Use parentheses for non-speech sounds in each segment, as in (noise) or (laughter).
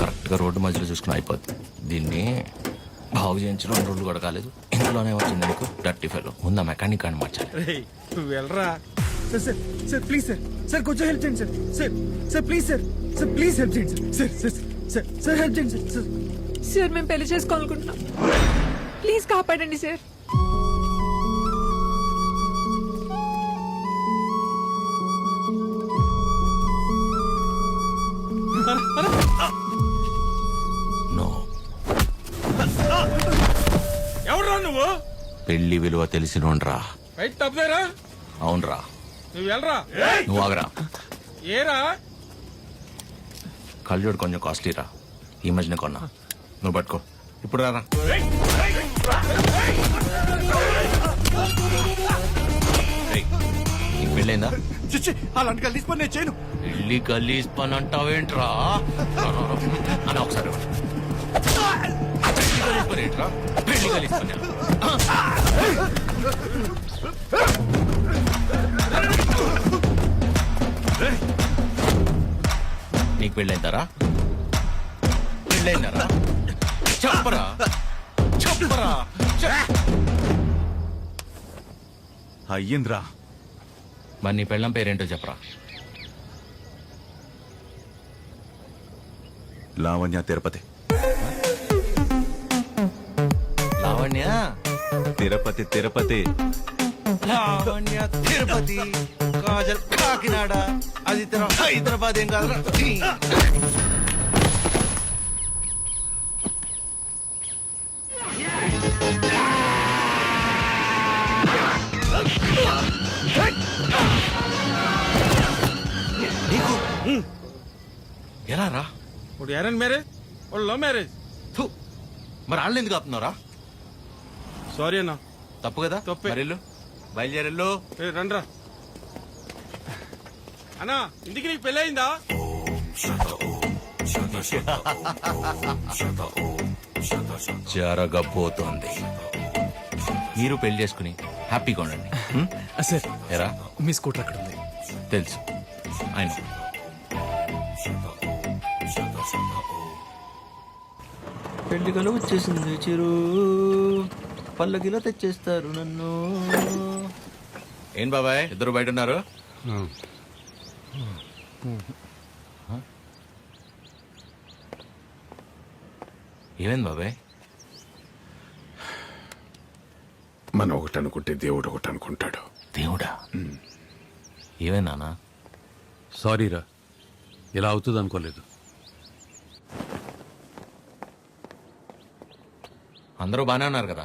కరెక్ట్గా రోడ్డు మధ్యలో చూసుకుని అయిపోద్ది. దీన్ని బాగు చేయించడం రెండు రోజులు కూడా కాలేదు. ఇందులోనే వచ్చింది నీకు డర్టీ ఫెలో ముందు మెకానిక్ అని మార్చాలి. వెళ్ళరా? Sir sir sir please sir. Sir కొంచెం హెల్ప్ చేయండి sir. Sir sir please sir. Sir please help చేయండి sir. Sir sir sir sir help చేయండి సార్. సార్. సార్ మేము పెళ్ళి చేసుకోవాలనుకుంటున్నాం. ప్లీజ్ కాపాడండి సార్. పెళ్ళి విలువ తెలిసినోడ్రా. రైట్ తప్పదేరా అవునరా. నువ్వు వెళ్ళరా? నువ్వు ఆగరా. ఏరా? కళ్ళజోడు కొంచెం కాస్ట్లీరా. ఈ మధ్యన కొన్నా. నువ్వు పట్టుకో. ఇప్పుడు రారా. నీకు పెళ్ళైందా? చిచ్చి అలాంటి కలిసి పని నేను చేయను. గలీజ్ పని అంటావేంట్రా? (laughs) అని ఒకసారి ఇవ్వండి. నీకు పెళ్ళైందారా? పెళ్ళైందారా? చెప్పరా? చెప్పరా? చెప్. అయ్యింద్రా. మరి నీ పెళ్ళం పేరేంటో చెప్పరా? లావణ్య తిరుపతి. లావణ్య? తిరుపతి తిరుపతి. లావణ్య తిరుపతి. కాజల్ కాకినాడ. అది హైదరాబాద్ ఏం కాదు నీకు ఎలా రా ఇప్పుడు అరేంజ్ మ్యారేజ్ వాళ్ళు లవ్ మ్యారేజ్. మరి వాళ్ళు ఎందుకు ఆపుతున్నారా సారీ అన్న. తప్పు కదా? తప్పే. మరి వెళ్ళు బయలుదేరెళ్ళు ఏ రండ్రా. అన్నా ఇంటికి నీకు పెళ్ళయిందా? జరగబోతోంది. మీరు పెళ్ళి చేసుకుని హ్యాపీగా ఉండండి. హ్మ్? సార్ ఎరా? మీ స్కూటర్ అక్కడ ఉంది. తెలుసు. ఆయన పెళ్ళి కల వచ్చేసింది చిరు. పల్లకిలో తెచ్చేస్తారు నన్ను. ఏం బాబాయ్ ఇద్దరు బయట ఉన్నారు ఏమైంది బాబాయ్? మనం ఒకటి అనుకుంటే దేవుడు ఒకటి అనుకుంటాడు దేవుడా ఏమైంది నాన్న? సారీరా ఇలా అవుతుంది అనుకోలేదు. అందరూ బాగానే ఉన్నారు కదా?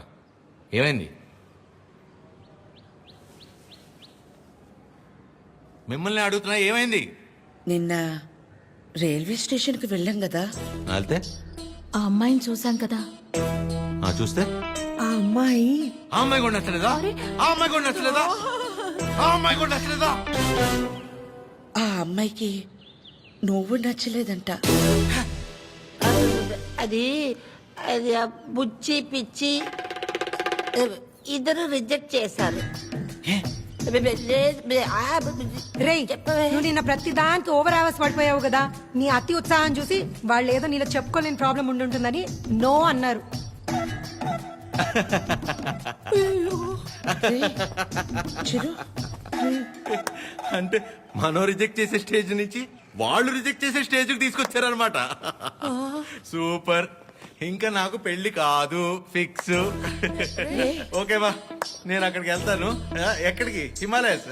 ఏమైంది? మిమ్మల్ని అడుగుతున్నా ఏమైంది? నిన్న రైల్వే స్టేషన్కి వెళ్ళాం కదా. వెళ్తే? ఆ అమ్మాయిని చూసాం కదా. ఆ చూస్తే? ఆ అమ్మాయి. ఆ అమ్మాయి కూడా నచ్చలేదా? ఆ అమ్మాయి కూడా నచ్చలేదా? ఆ అమ్మాయి కూడా నచ్చలేదా? ఆ అమ్మాయికి నువ్వు నచ్చలేదంట. అది అది ఆ బుచ్చి పిచ్చి ఇద్దరు రిజెక్ట్ చేశారు. రేయ్. నువ్వు నిన్న ప్రతి దానికి ఓవర్ అవర్స్ పడిపోయావు కదా. నీ అతి ఉత్సాహం చూసి వాళ్ళు ఏదో నీలో చెప్పుకోలేని ప్రాబ్లం ఉండుంటుందని నో అన్నారు. అంటే మనం రిజెక్ట్ చేసే స్టేజ్ నుంచి వాళ్ళు రిజెక్ట్ చేసే స్టేజ్కి తీసుకొచ్చారనమాట సూపర్. ఇంకా నాకు పెళ్ళి కాదు. ఫిక్స్ (laughs) ఓకే బా నేను అక్కడికి వెళ్తాను. ఆ, ఎక్కడికి? Himalayas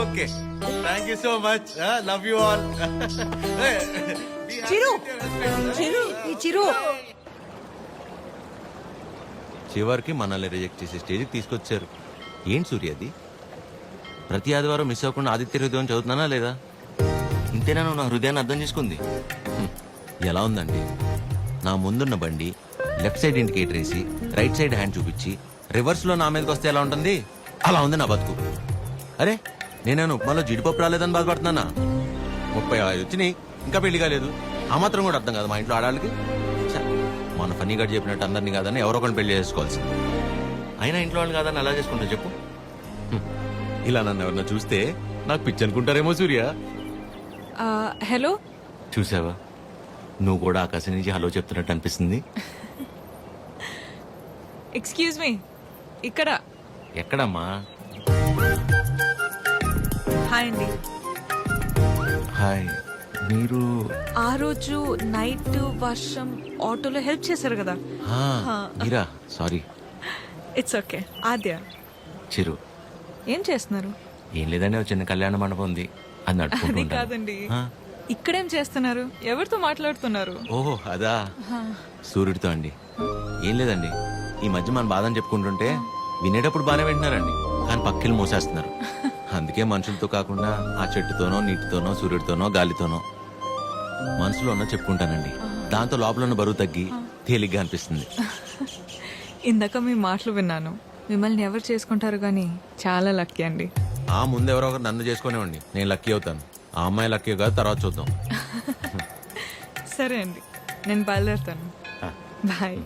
okay. Thank you so much love you all Chiru. Chiru ఈ చిరు. చివరికి మనల్ని రిజెక్ట్ చేసే స్టేజ్కి తీసుకొచ్చారు. ఏంటి సూర్యది ప్రతి ఆదివారం మిస్ అవ్వకుండా ఆదిత్య హృదయం చదువుతున్నానా లేదా? ఇంతేనా నువ్వు నా హృదయాన్ని అర్థం చేసుకుంది? హ్మ్. ఎలా ఉందండి? నా ముందున్న బండి లెఫ్ట్ సైడ్ ఇండికేటర్ వేసి రైట్ సైడ్ హ్యాండ్ చూపించి రివర్స్లో నా మీదకి వస్తే ఎలా ఉంటుంది? అలా ఉంది నా బతుకు. అరే నేనేను ఉప్మాలో జీడిపప్పు రాలేదని బాధపడుతున్నానా? ముప్పై ఐదు వచ్చినాయి ఇంకా పెళ్ళి కాలేదు. ఆ మాత్రం కూడా అర్థం కాదు మా ఇంట్లో ఆడాళ్ళకి. ఛ, మన ఫనీ గడ్ చెప్పినట్టు అందరినీ కాదని ఎవరో ఒకరిని పెళ్ళి చేసుకోవాల్సింది. అయినా ఇంట్లో వాళ్ళు కాదని అలా చేసుకుంటా చెప్పు. ఇలా నన్ను ఎవరన్నా చూస్తే నాకు పిచ్చి అనుకుంటారేమో సూర్య. హలో? చూసావా? నువ్వు కూడా ఆకాశం నుంచి హలో చెప్తున్నట్టు అనిపిస్తుంది. ఎక్స్క్యూజ్ మీ ఇక్కడ. ఎక్కడమ్మా? హాయ్ అండి. హాయ్ మీరు? ఆ రోజు నైట్ వర్షం ఆటోలో హెల్ప్ చేశారు కదా. ఆ, మీరా? Sorry it's okay Aadya. Chiru. ఏం చేస్తున్నారు? ఏం లేదండి ఒక చిన్న కళ్యాణ మండపం ఉంది. అది నడుపుకుంటూ అది ఉంటాను. కాదండి. ఆ, ఇక్కడేం చేస్తున్నారు? ఎవరితో మాట్లాడుతున్నారు? ఓహో అదా. సూర్యుడితో అండి. ఏం లేదండి. ఈ మధ్య మన బాధని చెప్పుకుంటుంటే వినేటప్పుడు బాగానే వింటున్నారండి. కానీ పక్కిలు మోసేస్తున్నారు. (laughs) అందుకే మనుషులతో కాకుండా ఆ చెట్టుతోనో నీటితోనో సూర్యుడితోనో గాలితోనో మనసులో ఉన్న చెప్పుకుంటానండి. దాంతో లోపల ఉన్న బరువు తగ్గి తేలిగ్గా అనిపిస్తుంది. (laughs) ఇందాక మీ మాటలు విన్నాను. మిమ్మల్ని ఎవరు చేసుకుంటారు కానీ చాలా లక్కీ అండి. ఆ ముందు ఎవరో ఒకరు నన్ను చేసుకునేవ్వండి నేను లక్కీ అవుతాను. ఆ అమ్మాయి లక్కీ కాదు తర్వాత చూద్దాం. (laughs) సరే అండి. నేను బయలుదేరుతాను. బాయ్.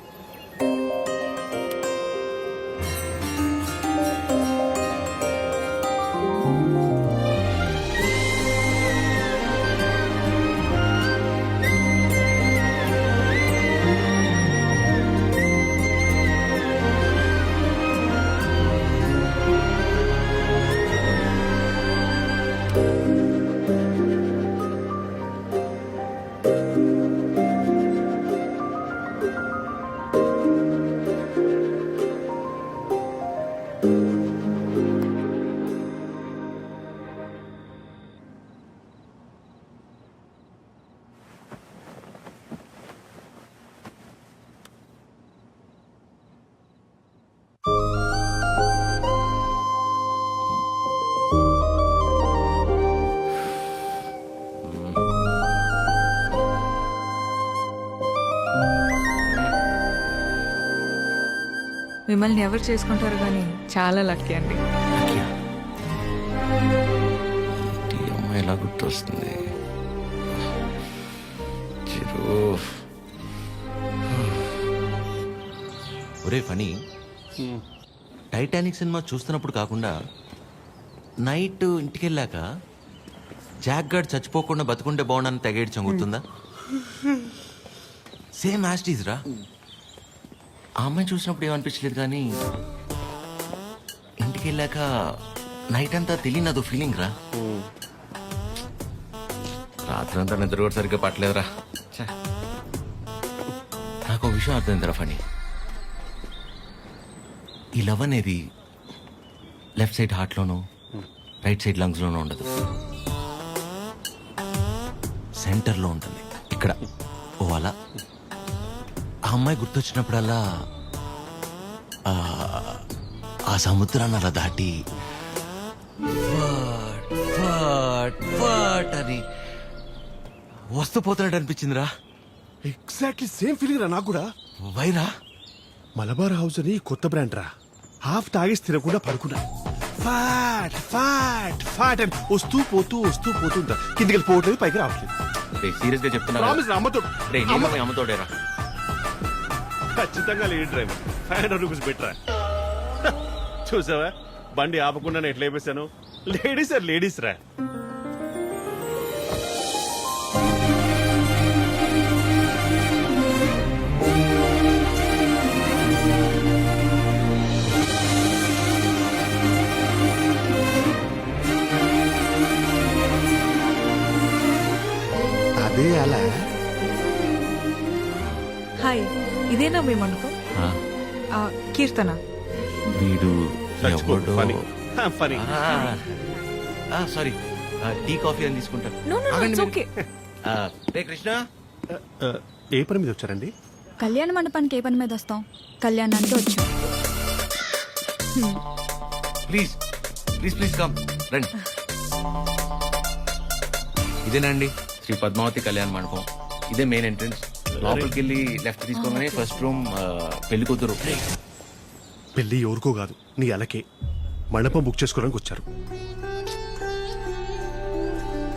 మిమ్మల్ని ఎవరు చేసుకుంటారు కానీ చాలా లక్కీ అండి. ఎలా గుర్తొస్తుంది? ఒరే ఫనీ టైటానిక్ సినిమా చూస్తున్నప్పుడు కాకుండా నైట్ ఇంటికి వెళ్ళాక జాక్ గార్డ్ చచ్చిపోకుండా బతుకుంటే బాగుండని తెగేడ్చాం గుర్తుందా? సేమ్ యాస్టీజ్ రా. ఆ అమ్మాయి చూసినప్పుడు ఏమనిపించలేదు కానీ ఇంటికి వెళ్ళాక నైట్ అంతా తెలియని అదో ఫీలింగ్ రా. రాత్రి అంతా నిద్ర కూడా సరిగ్గా పట్టలేదురా. ఛే. నాకు ఒక విషయం అర్థమైందిరా ఫణి. ఈ లవ్ అనేది లెఫ్ట్ సైడ్ హార్ట్లోనూ రైట్ సైడ్ లంగ్స్లోనూ ఉండదు. సెంటర్లో ఉంటుంది. ఇక్కడ ఓ అలా. ఆ అమ్మాయి గుర్తొచ్చినప్పుడల్లా ఆ, ఆ సముద్రాన్ని అలా దాటి ఫాట్, ఫాట్, ఫాట్ అని వస్తూ పోతున్నట్టు అనిపించిందిరా. ఎగ్జాక్ట్లీ సేమ్ ఫీలింగ్ రా నాకు కూడా వైరా మలబార్ హౌస్ అని కొత్త బ్రాండ్ రా. హాఫ్ తాగేసి తినకుండా పడుకున్నా. ఫాట్ ఫాట్ ఫాట్ అని వస్తూ పోతూ వస్తూ పోతూ ఉంటా. కిందికి వెళ్ళిపోవట్లేదు పైకి రావట్లేదు. సీరియస్గా చెప్తున్నా ప్రామిస్ అమ్మతో. అమ్మతోడేరా ఖచ్చితంగా lady driver five hundred rupees పెట్టరా చూసావా? బండి ఆపకుండా ఎట్లా వేపేశాను లేడీస్ లేడీస్ రా. ఆ, ఆ, కీర్తన. వీడు ఎవడో సారీ. టీ కాఫీ అని తీసుకుంటా No, no, no, ఆగండి it's మీరు. okay. ఆ, రే కృష్ణ. ఏ పని మీద వచ్చారండి? కళ్యాణ మండపానికి ఏ పని మీద వస్తాం? కళ్యాణానికి వచ్చాం. Please please please come. రండి. ఇదేనండి శ్రీ పద్మావతి కళ్యాణ మండపం. ఇదే మెయిన్ ఎంట్రన్స్. లోపలికి వెళ్ళి లెఫ్ట్ తీసుకోగానే ఫస్ట్ రూమ్ పెళ్ళి కూతురు. పెళ్ళి ఎవరికో కాదు నీ అలకే. మండపం బుక్ చేసుకోవడానికి వచ్చారు.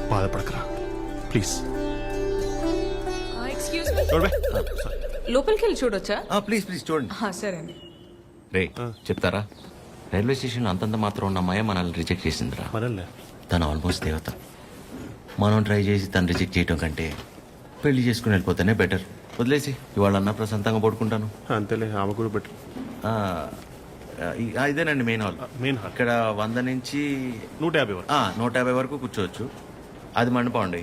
బాధపడకరా ప్లీజ్. ఎక్స్క్యూజ్ లోపలికి వెళ్ళి చూడొచ్చా? ప్లీజ్ ప్లీజ్ చూడండి. ఆ, సరే అండి. రే చెప్తారా? రైల్వే స్టేషన్ అంతంత మాత్రం ఉన్న అమ్మాయి మనల్ని రిజెక్ట్ చేసిందిరా. మనల్ని? తను ఆల్మోస్ట్ దేవత. మనం ట్రై చేసి తను రిజెక్ట్ చేయటం కంటే పెళ్ళి చేసుకుని వెళ్ళిపోతేనే బెటర్ వదిలేసి ఇవాళ అన్న ప్రశాంతంగా పడుకుంటాను. అంతేలే ఆమె కూడా బెటర్ ఇదేనండి మెయిన్ హాల్ మెయిన్ హాల్ ఇక్కడ వంద నుంచి నూట యాభై వరకు. ఆ, నూట యాభై వరకు కూర్చోవచ్చు. అది మండపం అండి.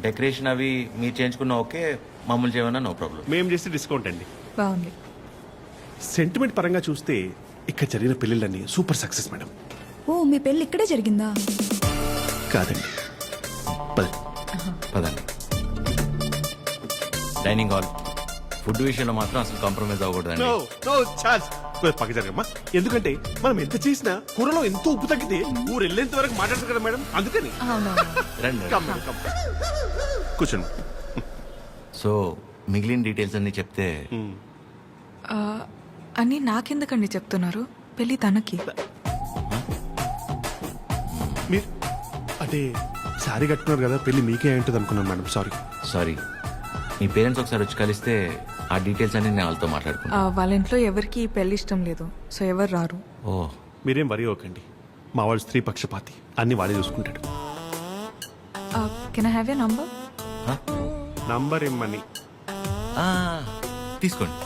డెకరేషన్ అవి మీరు చేయించుకున్న ఓకే మామూలు చేయమన్నా నో ప్రాబ్లం మేము చేస్తే డిస్కౌంట్ అండి. బాగుంది. సెంటిమెంట్ పరంగా చూస్తే ఇక్కడ జరిగిన పెళ్ళిళ్ళన్నీ సూపర్ సక్సెస్ మేడం ఓ మీ పెళ్ళి ఇక్కడే జరిగిందా? కాదండి. పద. పదండి. Dining hall. ఫుడ్ విషయంలో మాత్రం అసలు కాంప్రమైజ్ అవ్వకూడదండి. No, no, Charles. కొంచెం పక్క జరగమ్మా ఎందుకంటే మనం ఎంత చేసినా కూరలో ఎంతో ఉప్పు తగ్గితే ఊరు వెళ్ళేంత వరకు మాట్లాడతారు కదా మేడం. అందుకని. రండి Come, madam, come. కూర్చోండి. సో మిగిలిన డీటెయిల్స్ అన్ని చెప్తే ఆ, అని నాకెందుకండి చెప్తున్నారు? పెళ్ళి తనకి. మీరు అంటే సారీ కట్టుకున్నారు కదా పెళ్ళి మీకే అయి ఉంటుంది అనుకున్నాను మేడం. సారీ సారీ మీ పేరెంట్స్ ఒకసారి వచ్చి కలిస్తే ఆ డీటెయిల్స్ అన్ని నేను వాళ్ళతో మాట్లాడుకున్నాను ఆ, వాళ్ళ ఇంట్లో ఎవరికి పెళ్ళి ఇష్టం లేదు. సో ఎవరు రారు. ఓ. మీరేం వరి అవ్వకండి. మా వాళ్ళు స్త్రీ పక్షపాతి. అన్ని వాడే చూసుకుంటాడు. Can I have a number హ? నంబర్ ఇమ్మని. ఆ, తీసుకోండి తీసుకోండి.